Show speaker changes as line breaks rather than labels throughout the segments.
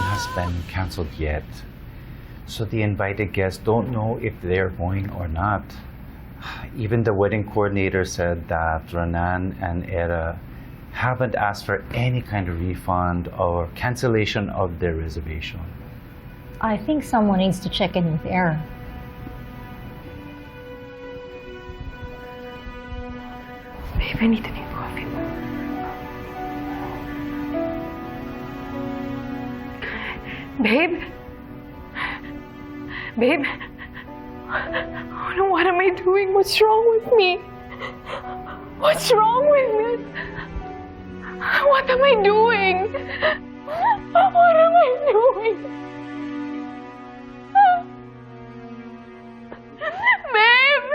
wedding has been canceled yet. So the invited guests don't know if they're going or not. Even the wedding coordinator said that Renan and Era haven't asked for any kind of refund or cancellation of their reservation.
I think someone needs to check in with Era.
Babe, I need to Babe? Babe? Oh, no, what am I doing? What's wrong with me? What's wrong with me? What am I doing? What am I doing? Babe!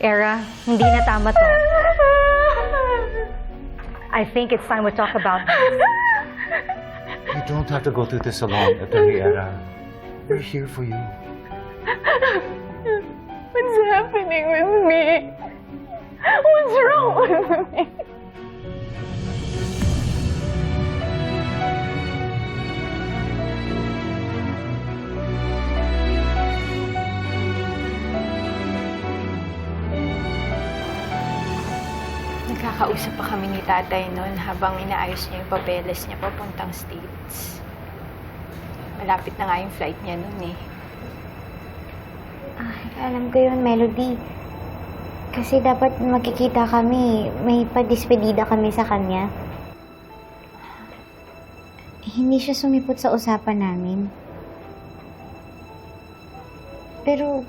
Era, hindi na tama to. I think it's time we talk about this.
You don't have to go through this alone, Attorney We're here for you.
What's happening with me? What's wrong with me?
Nagkakausap pa kami ni tatay noon habang inaayos niya yung papeles niya papuntang States. Malapit na nga yung flight niya noon eh.
Ay, alam ko yun, Melody. Kasi dapat magkikita kami. May padispedida kami sa kanya. Hindi siya sumipot sa usapan namin. Pero,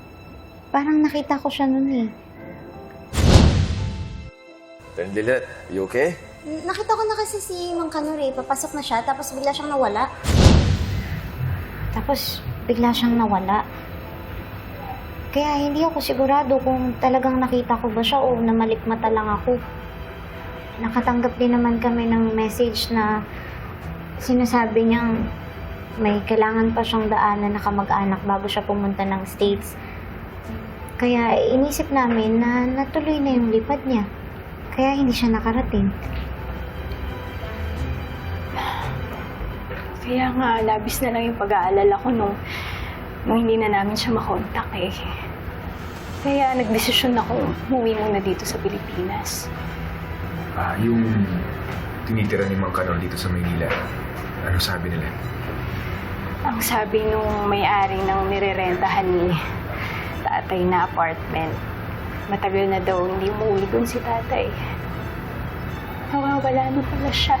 parang nakita ko siya nun eh.
Then Lilet, you okay?
Nakita ko na kasi si Mang Kanor eh. Papasok na siya, tapos bigla siyang nawala. Tapos, bigla siyang nawala. Kaya hindi ako sigurado kung talagang nakita ko ba siya o namalikmata lang ako. Nakatanggap din naman kami ng message na sinasabi niyang may kailangan pa siyang daanan na kamag-anak bago siya pumunta ng States. Kaya inisip namin na natuloy na yung lipad niya. Kaya hindi siya nakarating.
Kaya nga, labis na lang yung pag-aalala ko nung, nung hindi na namin siya makontak eh. Kaya nagdesisyon ako umuwi muna dito sa Pilipinas.
Ah, yung tinitira ni Mang Kanor dito sa Maynila. Ano sabi nila?
Ang sabi nung may-ari ng nirerentahan ni tatay na apartment, matagal na daw hindi umuwi dun si tatay. Nawawala na pala siya.